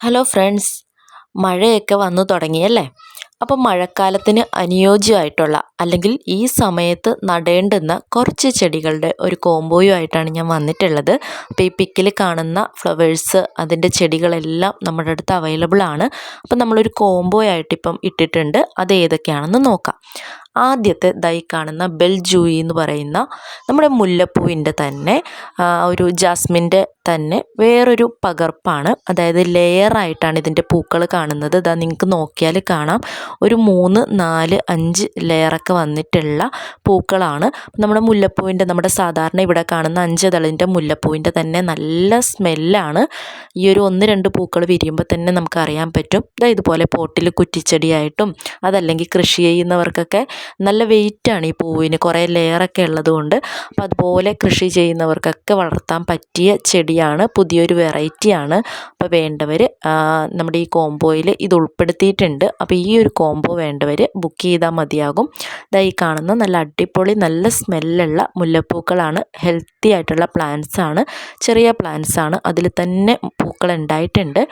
Hello friends മഴയൊക്കെ വന്നു തുടങ്ങിയല്ലേ അപ്പം മഴക്കാലത്തിന് അനുയോജ്യമായിട്ടുള്ള അല്ലെങ്കിൽ ഈ സമയത്ത് നടേണ്ടുന്ന കുറച്ച് ചെടികളുടെ ഒരു കോംബോയും ആയിട്ടാണ് ഞാൻ വന്നിട്ടുള്ളത്. അപ്പോൾ ഈ പിക്കിൽ കാണുന്ന ഫ്ലവേഴ്സ് അതിന്റെ ചെടികളെല്ലാം നമ്മുടെ അടുത്ത് അവൈലബിൾ ആണ്. അപ്പം നമ്മളൊരു കോംബോ ആയിട്ട് ഇപ്പം ഇട്ടിട്ടുണ്ട്. അത് ഏതൊക്കെയാണെന്ന് നോക്കാം. ആദ്യത്തെ ദൈ കാണുന്ന ബെൽ ജൂയി എന്ന് പറയുന്ന നമ്മുടെ മുല്ലപ്പൂവിന്റെ തന്നെ ഒരു ജാസ്മിന്റെ തന്നെ വേറൊരു പകർപ്പാണ്. അതായത് ലെയറായിട്ടാണ് ഇതിന്റെ പൂക്കൾ കാണുന്നത്. ഇതാ നിങ്ങൾക്ക് നോക്കിയാൽ കാണാം. ഒരു മൂന്ന് നാല് അഞ്ച് ലെയറൊക്കെ വന്നിട്ടുള്ള പൂക്കളാണ്. നമ്മുടെ മുല്ലപ്പൂവിന്റെ നമ്മുടെ സാധാരണ ഇവിടെ കാണുന്ന അഞ്ച് തളിന്റെ മുല്ലപ്പൂവിന്റെ തന്നെ നല്ല സ്മെല്ലാണ്. ഈ ഒരു ഒന്ന് രണ്ട് പൂക്കൾ വിരിയുമ്പോൾ തന്നെ നമുക്കറിയാൻ പറ്റും. ഇതാ ഇതുപോലെ പോട്ടിൽ കുറ്റിച്ചെടിയായിട്ടും അതല്ലെങ്കിൽ കൃഷി ചെയ്യുന്നവർക്കൊക്കെ നല്ല വെയിറ്റാണ് ഈ പൂവിന്. കുറേ ലെയറൊക്കെ ഉള്ളതുകൊണ്ട് അപ്പോൾ അതുപോലെ കൃഷി ചെയ്യുന്നവർക്കൊക്കെ വളർത്താൻ പറ്റിയ ചെടിയാണ്. പുതിയൊരു വെറൈറ്റിയാണ്. അപ്പോൾ വേണ്ടവർ നമ്മുടെ ഈ കോംബോയിൽ ഇത് ഉൾപ്പെടുത്തിയിട്ടുണ്ട്. അപ്പോൾ ഈ ഒരു കോംബോ വേണ്ടവർ ബുക്ക് ചെയ്താൽ മതിയാകും. ഇതാ ഈ കാണുന്ന നല്ല അടിപൊളി നല്ല സ്മെല്ലുള്ള മുല്ലപ്പൂക്കളാണ്. ഹെൽത്തി ആയിട്ടുള്ള പ്ലാന്റ്സാണ്. ചെറിയ പ്ലാന്റ്സാണ്. അതിൽ തന്നെ പൂക്കൾ ഉണ്ടായിട്ടുണ്ട്.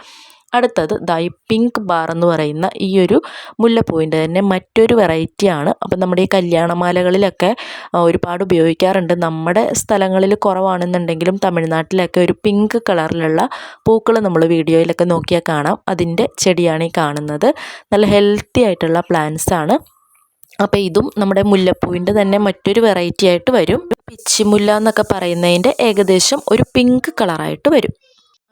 അടുത്തത് ദൈ പിങ്ക് ബാർ എന്ന് പറയുന്ന ഈ ഒരു മുല്ലപ്പൂവിന്റെ തന്നെ മറ്റൊരു വെറൈറ്റിയാണ് അപ്പം നമ്മുടെ ഈ കല്യാണമാലകളിലൊക്കെ ഒരുപാട് ഉപയോഗിക്കാറുണ്ട്. നമ്മുടെ സ്ഥലങ്ങളിൽ കുറവാണെന്നുണ്ടെങ്കിലും തമിഴ്നാട്ടിലൊക്കെ ഒരു പിങ്ക് കളറിലുള്ള പൂക്കൾ നമ്മൾ വീഡിയോയിലൊക്കെ നോക്കിയാൽ കാണാം. അതിന്റെ ചെടിയാണ് ഈ കാണുന്നത്. നല്ല ഹെൽത്തി ആയിട്ടുള്ള പ്ലാന്റ്സ് ആണ്. അപ്പോൾ ഇതും നമ്മുടെ മുല്ലപ്പൂവിന്റെ തന്നെ മറ്റൊരു വെറൈറ്റി ആയിട്ട് വരും. പിച്ചിമുല്ല എന്നൊക്കെ പറയുന്നതിന്റെ ഏകദേശം ഒരു പിങ്ക് കളറായിട്ട് വരും.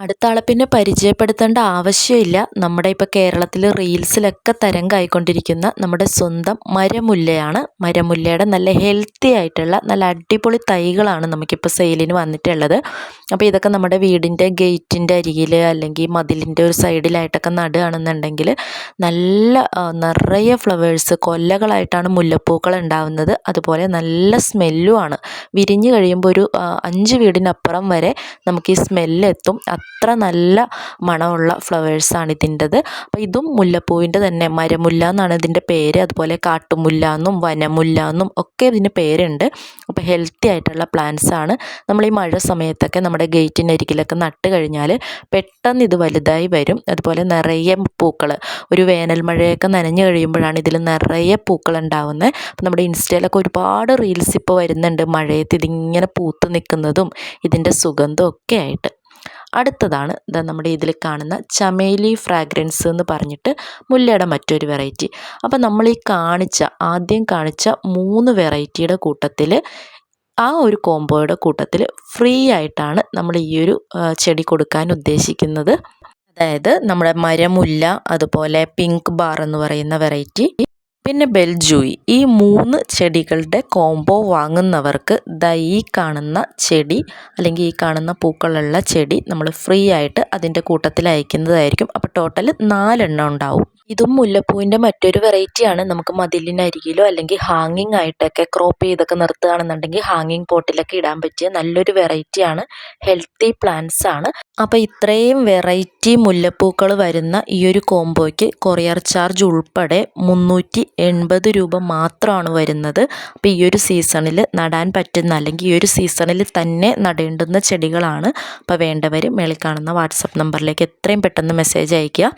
അടുത്ത ആളെ പിന്നെ പരിചയപ്പെടുത്തേണ്ട ആവശ്യമില്ല. നമ്മുടെ ഇപ്പോൾ കേരളത്തിൽ റീൽസിലൊക്കെ തരംഗമായിക്കൊണ്ടിരിക്കുന്ന നമ്മുടെ സ്വന്തം മരമുല്ലയാണ്. മരമുല്ലയുടെ നല്ല ഹെൽത്തി ആയിട്ടുള്ള നല്ല അടിപൊളി തൈകളാണ് നമുക്കിപ്പോൾ സെയിലിന് വന്നിട്ടുള്ളത്. അപ്പോൾ ഇതൊക്കെ നമ്മുടെ വീടിന്റെ ഗേറ്റിന്റെ അരികിൽ അല്ലെങ്കിൽ മതിലിന്റെ ഒരു സൈഡിലായിട്ടൊക്കെ നടുകയാണെന്നുണ്ടെങ്കിൽ നല്ല നിറയെ ഫ്ലവേഴ്സ് കൊല്ലകളായിട്ടാണ് മുല്ലപ്പൂക്കൾ ഉണ്ടാവുന്നത്. അതുപോലെ നല്ല സ്മെല്ലുമാണ് വിരിഞ്ഞ് കഴിയുമ്പോൾ ഒരു അഞ്ച് വീടിനപ്പുറം വരെ നമുക്ക് ഈ സ്മെല്ലെത്തും അത്ര നല്ല മണമുള്ള ഫ്ലവേഴ്സാണ് ഇതിന്റെത്. അപ്പോൾ ഇതും മുല്ലപ്പൂവിന്റെ തന്നെ. മരമുല്ല എന്നാണ് ഇതിന്റെ പേര്. അതുപോലെ കാട്ടുമുല്ല എന്നും വനമുല്ല എന്നും ഒക്കെ ഇതിന് പേരുണ്ട്. അപ്പോൾ ഹെൽത്തി ആയിട്ടുള്ള പ്ലാന്റ്സ് ആണ്. നമ്മൾ ഈ മഴ സമയത്തൊക്കെ നമ്മുടെ ഗേറ്റിനരികിലൊക്കെ നട്ട് കഴിഞ്ഞാൽ പെട്ടെന്ന് ഇത് വലുതായി വരും. അതുപോലെ നിറയെ പൂക്കൾ. ഒരു വേനൽ മഴയൊക്കെ നനഞ്ഞു കഴിയുമ്പോഴാണ് ഇതിൽ നിറയെ പൂക്കൾ ഉണ്ടാവുന്നത്. അപ്പോൾ നമ്മുടെ ഇൻസ്റ്റയിലൊക്കെ ഒരുപാട് റീൽസ് ഇപ്പോൾ വരുന്നുണ്ട്. മഴയത്ത് ഇതിങ്ങനെ പൂത്ത് നിൽക്കുന്നതും ഇതിന്റെ സുഗന്ധം ഒക്കെ ആയിട്ട്. അടുത്തതാണ് ഇതാ നമ്മുടെ ഇതിൽ കാണുന്ന ചമേലി ഫ്രാഗ്രൻസ് എന്ന് പറഞ്ഞിട്ട് മുല്ലയുടെ മറ്റൊരു വെറൈറ്റി അപ്പോൾ നമ്മൾ ഈ കാണിച്ച ആദ്യം കാണിച്ച മൂന്ന് വെറൈറ്റിയുടെ കൂട്ടത്തിൽ ആ ഒരു കോംബോയുടെ കൂട്ടത്തിൽ ഫ്രീ ആയിട്ടാണ് നമ്മൾ ഈ ഒരു ചെടി കൊടുക്കാൻ ഉദ്ദേശിക്കുന്നത്. അതായത് നമ്മുടെ മരമുല്ല അതുപോലെ പിങ്ക് ബാർ എന്ന് പറയുന്ന വെറൈറ്റി പിന്നെ ബെൽജൂയി. ഈ മൂന്ന് ചെടികളുടെ കോംബോ വാങ്ങുന്നവർക്ക് ദാ ഈ കാണുന്ന ചെടി അല്ലെങ്കിൽ ഈ കാണുന്ന പൂക്കളുള്ള ചെടി നമ്മൾ ഫ്രീ ആയിട്ട് അതിന്റെ കൂട്ടത്തിൽ അയക്കുന്നതായിരിക്കും. അപ്പോൾ ടോട്ടൽ നാലെണ്ണം ഉണ്ടാവും. ഇതും മുല്ലപ്പൂവിന്റെ മറ്റൊരു വെറൈറ്റിയാണ്. നമുക്ക് മതിലിനരികിലോ അല്ലെങ്കിൽ ഹാങ്ങിങ് ആയിട്ടൊക്കെ ക്രോപ്പ് ചെയ്തൊക്കെ നിർത്തുകയാണെന്നുണ്ടെങ്കിൽ ഹാങ്ങിങ് പോട്ടിലൊക്കെ ഇടാൻ പറ്റിയ നല്ലൊരു വെറൈറ്റിയാണ്. ഹെൽത്തി പ്ലാന്റ്സ് ആണ്. അപ്പോൾ ഇത്രയും വെറൈറ്റി മുല്ലപ്പൂക്കൾ വരുന്ന ഈ ഒരു കോംബോയ്ക്ക് കൊറിയർ ചാർജ് ഉൾപ്പെടെ മുന്നൂറ്റി എൺപത് രൂപ മാത്രമാണ് വരുന്നത്. അപ്പോൾ ഈ ഒരു സീസണിൽ നടാൻ പറ്റുന്ന അല്ലെങ്കിൽ ഈ ഒരു സീസണിൽ തന്നെ നടേണ്ടുന്ന ചെടികളാണ് അപ്പോൾ വേണ്ടവർ മേളിൽ കാണുന്ന വാട്സപ്പ് നമ്പറിലേക്ക് എത്രയും പെട്ടെന്ന് മെസ്സേജ് അയയ്ക്കുക.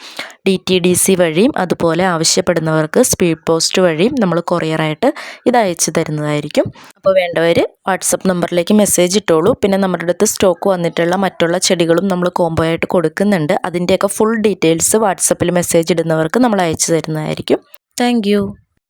ഡി ടി ഡി സി വഴിയും അതുപോലെ ആവശ്യപ്പെടുന്നവർക്ക് സ്പീഡ് പോസ്റ്റ് വഴിയും നമ്മൾ കൊറിയറായിട്ട് ഇത് അയച്ചു തരുന്നതായിരിക്കും. അപ്പോൾ വേണ്ടവർ വാട്സപ്പ് നമ്പറിലേക്ക് മെസ്സേജ് ഇട്ടോളൂ. പിന്നെ നമ്മുടെ അടുത്ത് സ്റ്റോക്ക് വന്നിട്ടുള്ള മറ്റുള്ള ചെടികളും നമ്മൾ കോംബോ ആയിട്ട് കൊടുക്കുന്നുണ്ട്. അതിന്റെയൊക്കെ ഫുൾ ഡീറ്റെയിൽസ് വാട്സപ്പിൽ മെസ്സേജ് ഇടുന്നവർക്ക് നമ്മൾ അയച്ചു തരുന്നതായിരിക്കും. Thank you.